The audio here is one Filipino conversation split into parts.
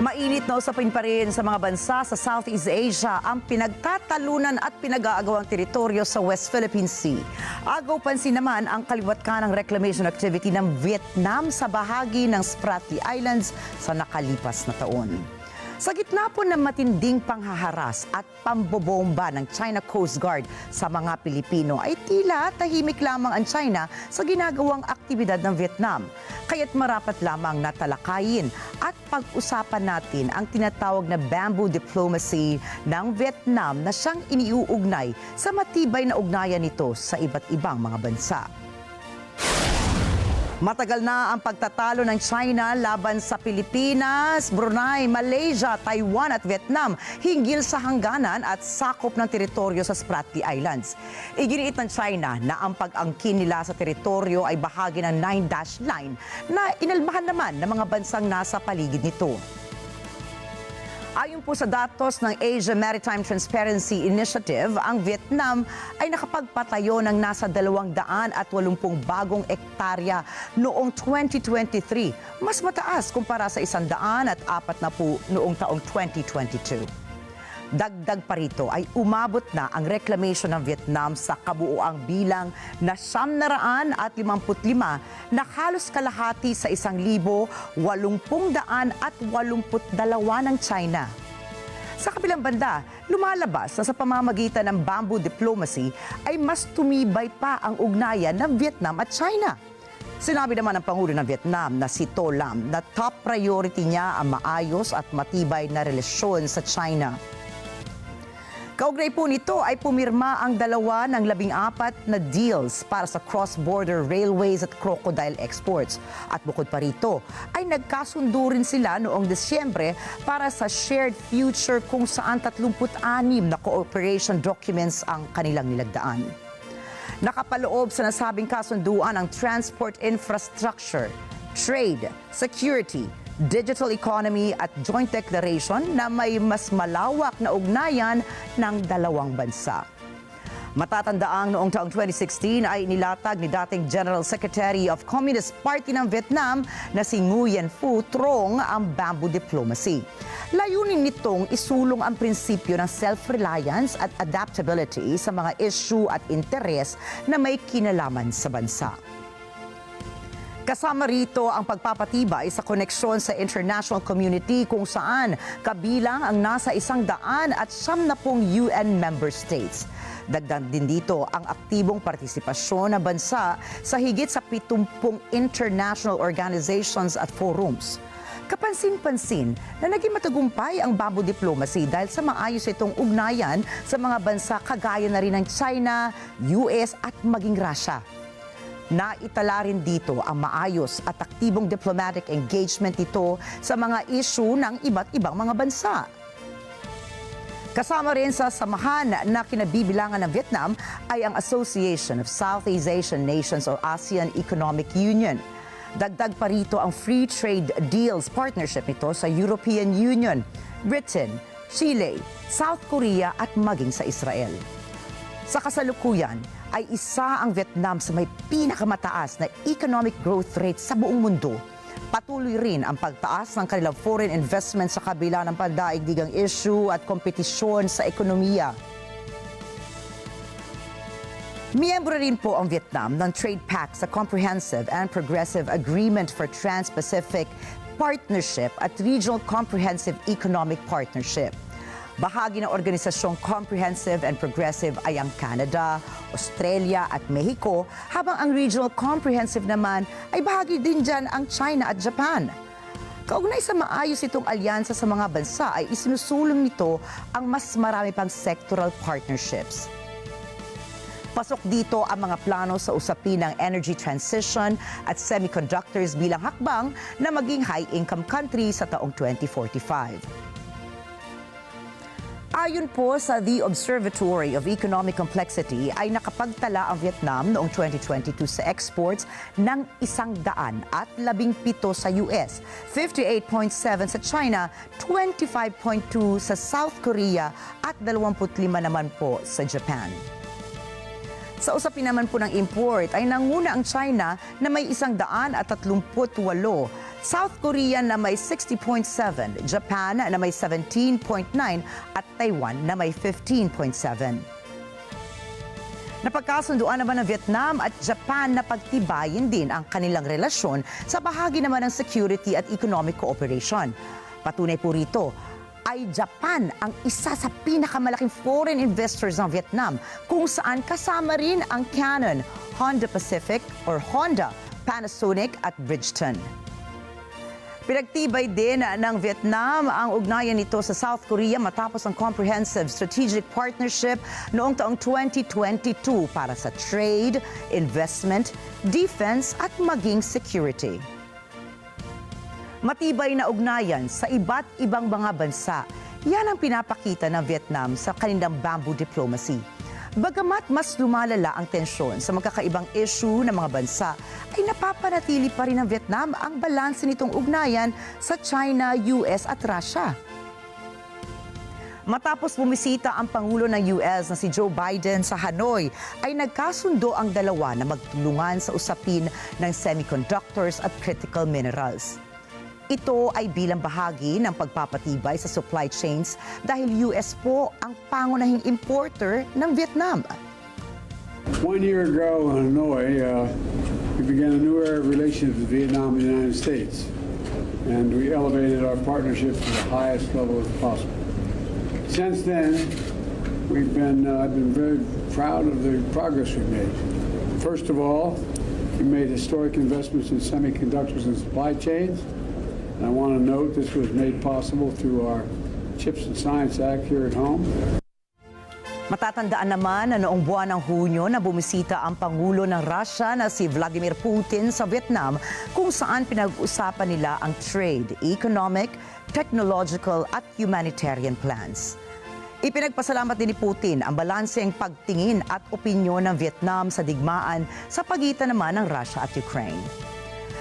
Mainit na usapin pa rin sa mga bansa sa Southeast Asia ang pinagtatalunan at pinag-aagawang teritoryo sa West Philippine Sea. Agaw pansin naman ang kaliwat ka reclamation activity ng Vietnam sa bahagi ng Spratly Islands sa nakalipas na taon. Sa gitna po ng matinding panghaharas at pambobomba ng China Coast Guard sa mga Pilipino ay tila tahimik lamang ang China sa ginagawang aktibidad ng Vietnam. Kaya't marapat lamang natalakayin at pag-usapan natin ang tinatawag na bamboo diplomacy ng Vietnam na siyang iniuugnay sa matibay na ugnayan nito sa iba't ibang mga bansa. Matagal na ang pagtatalo ng China laban sa Pilipinas, Brunei, Malaysia, Taiwan at Vietnam hinggil sa hangganan at sakop ng teritoryo sa Spratly Islands. Iginiit ng China na ang pag-angkin nila sa teritoryo ay bahagi ng Nine Dash Line na inalmahan naman ng mga bansang nasa paligid nito. Ayon po sa datos ng Asia Maritime Transparency Initiative, ang Vietnam ay nakapagpatayo ng nasa 280 bagong ektarya noong 2023, mas mataas kumpara sa 100 at 4 na po noong taong 2022. Dagdag pa rito ay umabot na ang reclamation ng Vietnam sa kabuuang bilang na 755 na halos kalahati sa 1,882 at 82 ng China. Sa kabilang banda, lumalabas na sa pamamagitan ng bamboo diplomacy ay mas tumibay pa ang ugnayan ng Vietnam at China. Sinabi naman ng Pangulo ng Vietnam na si To Lam na top priority niya ang maayos at matibay na relasyon sa China. Kaugnay po nito ay pumirma ang dalawa ng labing apat na deals para sa cross-border railways at crocodile exports. At bukod pa rito, ay nagkasundo rin sila noong Desyembre para sa shared future kung saan 36 na cooperation documents ang kanilang nilagdaan. Nakapaloob sa nasabing kasunduan ang transport infrastructure, trade, security, digital economy at joint declaration na may mas malawak na ugnayan ng dalawang bansa. Matatandaang noong taong 2016 ay nilatag ni dating General Secretary of Communist Party ng Vietnam na si Nguyen Phu Trong ang bamboo diplomacy. Layunin nitong isulong ang prinsipyo ng self-reliance at adaptability sa mga issue at interes na may kinalaman sa bansa. Kasama rito ang pagpapatibay sa koneksyon sa international community kung saan kabilang ang nasa isang daan at siyam na pong UN member states. Dagdag din dito ang aktibong partisipasyon ng bansa sa higit sa 70 international organizations at forums. Kapansin-pansin na naging matagumpay ang bamboo diplomacy dahil sa maayos itong ugnayan sa mga bansa kagaya na rin ng China, US at maging Russia. Naitala rin dito ang maayos at aktibong diplomatic engagement nito sa mga issue ng iba't ibang mga bansa. Kasama rin sa samahan na kinabibilangan ng Vietnam ay ang Association of Southeast Asian Nations o ASEAN Economic Union. Dagdag pa rito ang free trade deals partnership nito sa European Union, Britain, Chile, South Korea at maging sa Israel. Sa kasalukuyan ay isa ang Vietnam sa may pinakamataas na economic growth rate sa buong mundo. Patuloy rin ang pagtaas ng kanilang foreign investment sa kabila ng pandaigdigang issue at kompetisyon sa ekonomiya. Miyembro rin po ang Vietnam ng Trade Pact sa Comprehensive and Progressive Agreement for Trans-Pacific Partnership at Regional Comprehensive Economic Partnership. Bahagi ng organisasyong Comprehensive and Progressive ay ang Canada, Australia at Mexico, habang ang Regional Comprehensive naman ay bahagi din dyan ang China at Japan. Kaugnay sa maayos itong alyansa sa mga bansa ay isinusulong nito ang mas marami pang sectoral partnerships. Pasok dito ang mga plano sa usapin ng energy transition at semiconductors bilang hakbang na maging high-income country sa taong 2045. Ayon po sa The Observatory of Economic Complexity ay nakapagtala ang Vietnam noong 2022 sa exports ng isang daan at labing pito sa US, 58.7 sa China, 25.2 sa South Korea at 25 naman po sa Japan. Sa usapin naman po ng import ay nanguna ang China na may isang daan at 38, South Korea na may 60.7, Japan na may 17.9 at Taiwan na may 15.7. Napagkasunduan naman ng Vietnam at Japan na pagtibayin din ang kanilang relasyon sa bahagi naman ng security at economic cooperation. Patunay po rito, ay Japan ang isa sa pinakamalaking foreign investors ng Vietnam kung saan kasama rin ang Canon, Honda Pacific or Honda, Panasonic at Bridgestone. Pinagtibay din ng Vietnam ang ugnayan nito sa South Korea matapos ang Comprehensive Strategic Partnership noong taong 2022 para sa trade, investment, defense at maging security. Matibay na ugnayan sa iba't ibang mga bansa. Yan ang pinapakita ng Vietnam sa kanilang bamboo diplomacy. Bagamat mas lumalala ang tensyon sa magkakaibang issue ng mga bansa, ay napapanatili pa rin ng Vietnam ang balanse nitong ugnayan sa China, US at Russia. Matapos bumisita ang Pangulo ng US na si Joe Biden sa Hanoi, ay nagkasundo ang dalawa na magtulungan sa usapin ng semiconductors at critical minerals. Ito ay bilang bahagi ng pagpapatibay sa supply chains dahil US po ang pangunahing importer ng Vietnam. One year ago in Hanoi, uh, we began a new era of relations with Vietnam and the United States, and we elevated our partnership to the highest level as possible. Since then, we've been, uh, I've been very proud of the progress we've made. First of all, we made historic investments in semiconductors and supply chains. And I want to note this was made possible through our Chips and Science Act here at home. Matatandaan naman na noong buwan ng Hunyo na bumisita ang Pangulo ng Russia na si Vladimir Putin sa Vietnam kung saan pinag-usapan nila ang trade, economic, technological at humanitarian plans. Ipinagpasalamat din ni Putin ang balanseng pagtingin at opinyon ng Vietnam sa digmaan sa pagitan naman ng Russia at Ukraine.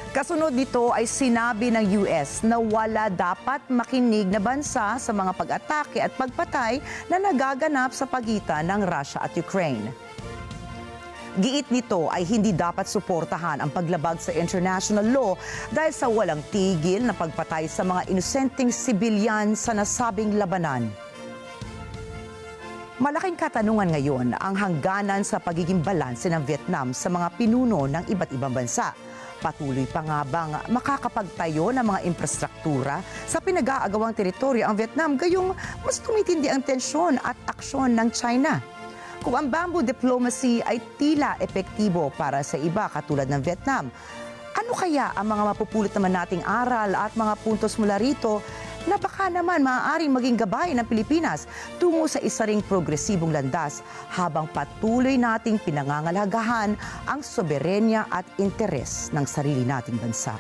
Kasunod nito ay sinabi ng US na wala dapat makinig na bansa sa mga pag-atake at pagpatay na nagaganap sa pagitan ng Russia at Ukraine. Giit nito ay hindi dapat suportahan ang paglabag sa international law dahil sa walang tigil na pagpatay sa mga inosenteng sibilyan sa nasabing labanan. Malaking katanungan ngayon ang hangganan sa pagiging balanse ng Vietnam sa mga pinuno ng iba't ibang bansa. Patuloy pa nga bang makakapagtayo ng mga infrastruktura sa pinag-aagawang teritoryo ang Vietnam gayong mas tumitindi ang tensyon at aksyon ng China? Kung ang bamboo diplomacy ay tila epektibo para sa iba katulad ng Vietnam, ano kaya ang mga mapupulot naman nating aral at mga puntos mula rito na baka naman maaaring maging gabay ng Pilipinas tungo sa isa ring progresibong landas habang patuloy nating pinangangalagahan ang soberenya at interes ng sarili nating bansa.